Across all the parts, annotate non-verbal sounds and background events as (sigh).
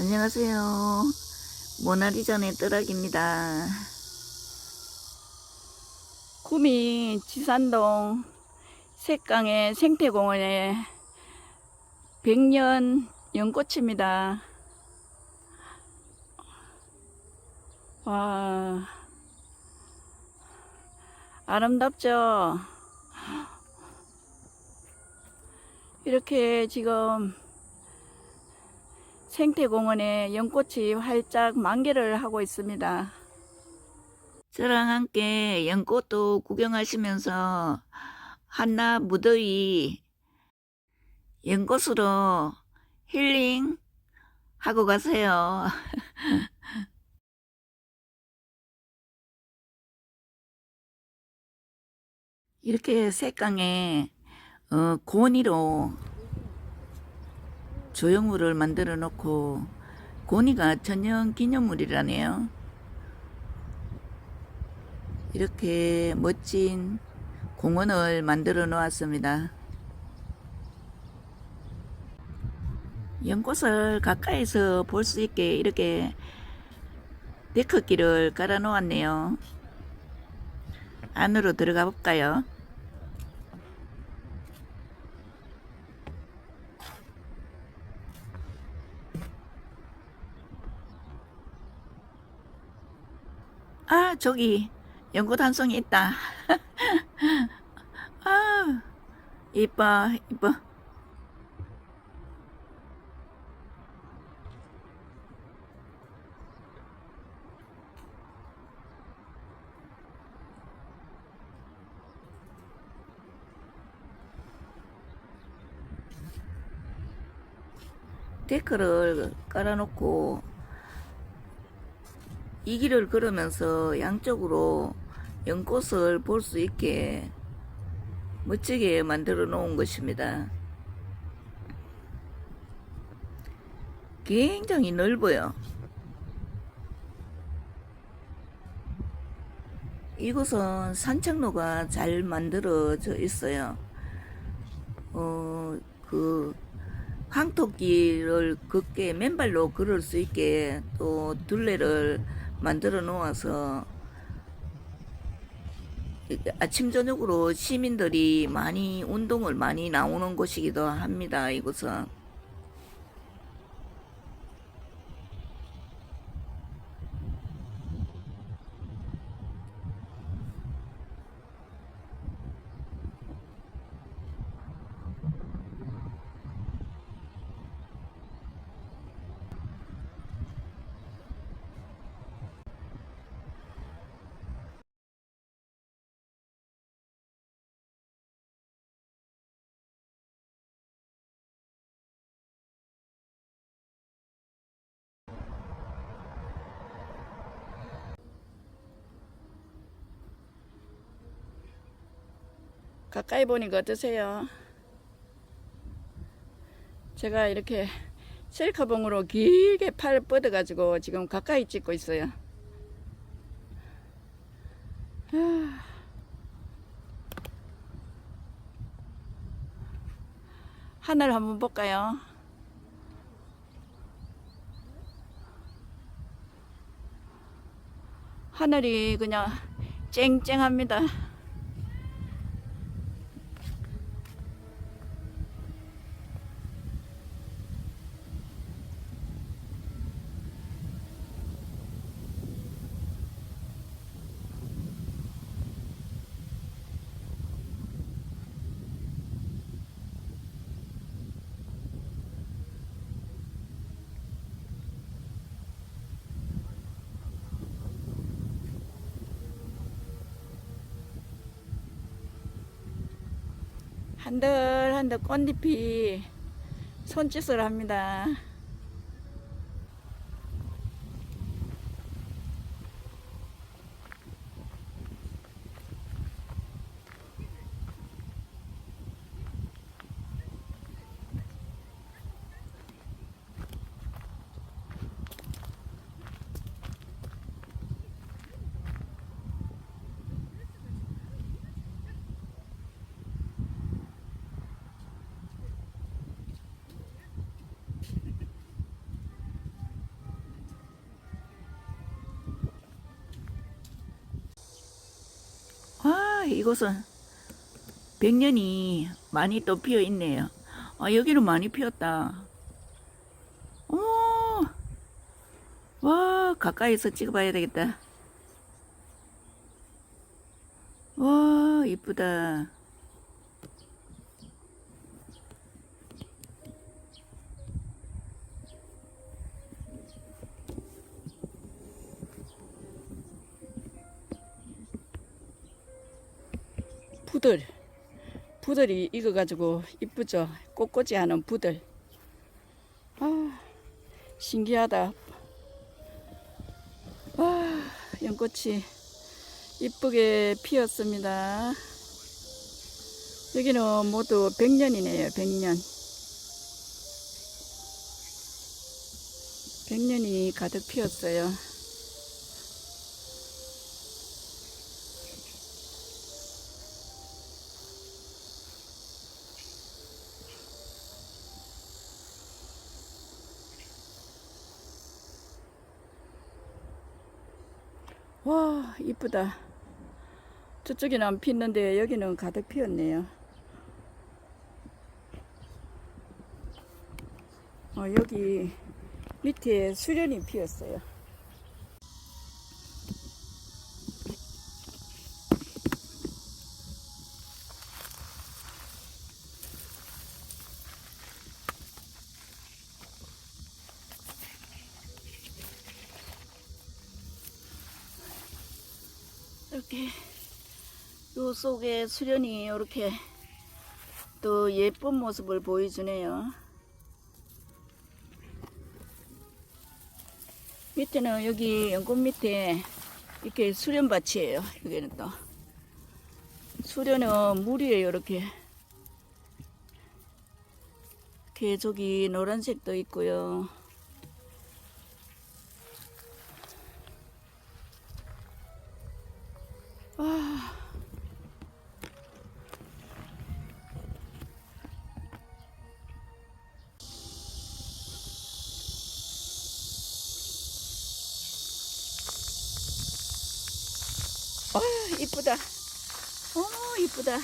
안녕하세요. 모나리전의 뜨락입니다. 구미 지산동 색강의 생태공원의 백년 연꽃입니다. 와, 아름답죠? 이렇게 지금 생태공원에 연꽃이 활짝 만개를 하고 있습니다. 저랑 함께 연꽃도 구경하시면서 한낮 무더위 연꽃으로 힐링 하고 가세요. (laughs) 이렇게 색강에 어, 고니로 조형물을 만들어 놓고 고니가 천연 기념물이라네요. 이렇게 멋진 공원을 만들어 놓았습니다. 연꽃을 가까이서 볼 수 있게 이렇게 데크길을 깔아 놓았네요. 안으로 들어가 볼까요? 아, 저기 연꽃 한 송이 있다. (laughs) 아, 이뻐, 이뻐. 데크를 깔아놓고 이 길을 걸으면서 양쪽으로 연꽃을 볼 수 있게 멋지게 만들어 놓은 것입니다. 굉장히 넓어요. 이곳은 산책로가 잘 만들어져 있어요. 어, 그, 황토길을 걷게 맨발로 걸을 수 있게 또 둘레를 만들어 놓아서 아침 저녁으로 시민들이 많이 운동을 많이 나오는 곳이기도 합니다. 이곳은 가까이 보니까 어떠세요? 제가 이렇게 셀카봉으로 길게 팔 뻗어가지고 지금 가까이 찍고 있어요. 아. 하늘 한번 볼까요? 하늘이 그냥 쨍쨍합니다. 한들한들 꽃잎이 손짓을 합니다. 이곳은 백년이 많이 또 피어 있네요. 아, 여기는 많이 피었다. 어머, 와, 가까이서 찍어봐야 되겠다. 와, 이쁘다. 부들. 부들이 익어가지고 이쁘죠? 꽃꽂이 하는 부들. 아 신기하다. 와 연꽃이 이쁘게 피었습니다. 여기는 모두 백년이네요 백년. 백년이 가득 피었어요 와 이쁘다. 저쪽에는 안 피었는데 여기는 가득 피었네요. 어, 여기 밑에 수련이 피었어요 요 속에 수련이 이렇게 또 예쁜 모습을 보여주네요. 밑에는 여기 연꽃 밑에 이렇게 수련밭이에요. 여기는 또 수련은 물이에요. 이렇게 저기 노란색도 있고요. 아, 이쁘다. 아,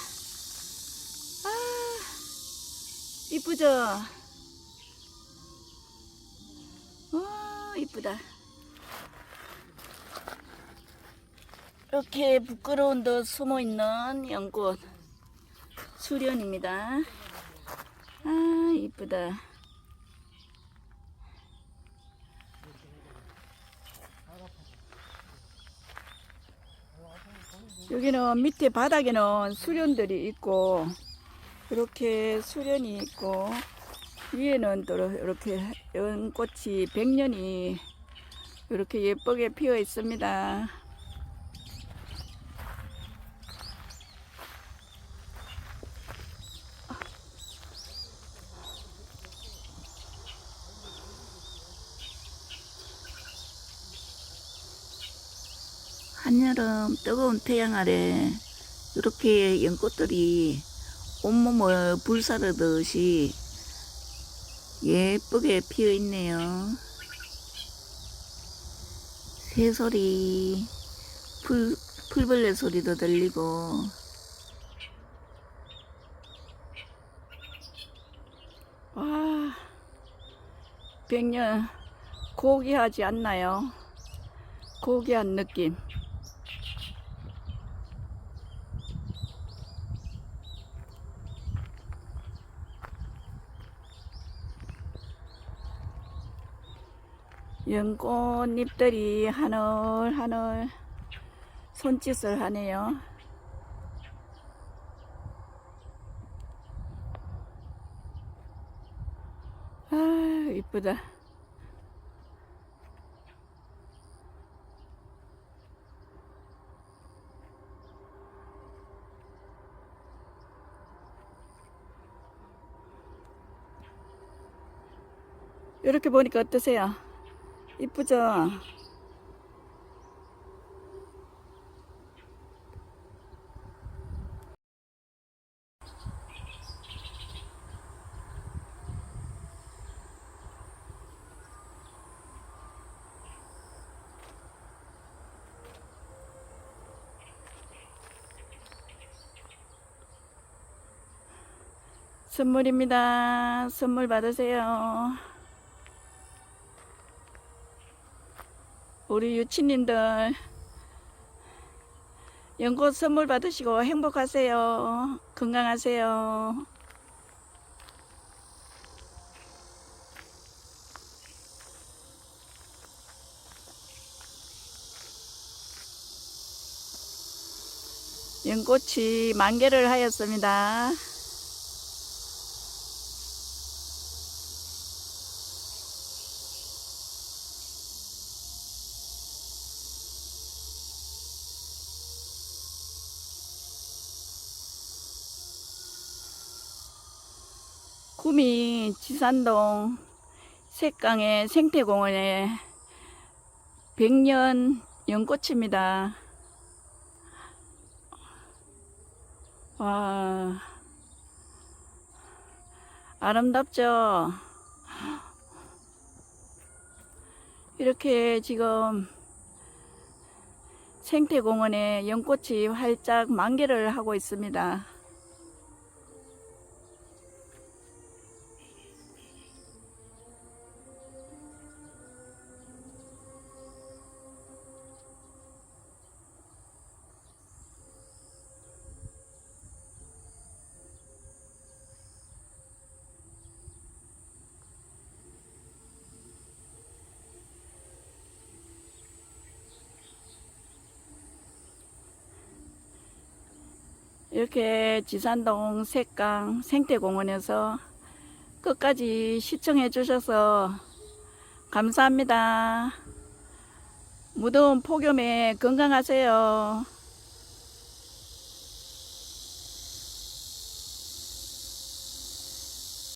이쁘죠? 와, 이쁘다. 이렇게 부끄러운 듯 숨어 있는 연꽃 수련입니다. 아, 이쁘다. 여기는 밑에 바닥에는 수련들이 있고 이렇게 수련이 있고 위에는 또 이렇게 연꽃이 백년이 이렇게 예쁘게 피어 있습니다. 한여름 뜨거운 태양 아래 이렇게 연꽃들이 온몸을 불사르듯이 예쁘게 피어 있네요. 새소리, 풀, 풀벌레 소리도 들리고, 와, 백년 고귀하지 않나요? 고귀한 느낌. 연꽃잎들이 하늘하늘 손짓을 하네요. 아, 이쁘다. 이렇게 보니까 어떠세요? 이쁘죠? 선물입니다. 선물 받으세요. 우리 유치님들 연꽃 선물 받으시고 행복하세요. 건강하세요. 연꽃이 만개를 하였습니다. 구미 지산동 색강의 생태공원의 백년 연꽃입니다. 와, 아름답죠? 이렇게 지금 생태공원에 연꽃이 활짝 만개를 하고 있습니다. 이렇게 지산동 색강 생태공원에서 끝까지 시청해 주셔서 감사합니다. 무더운 폭염에 건강하세요.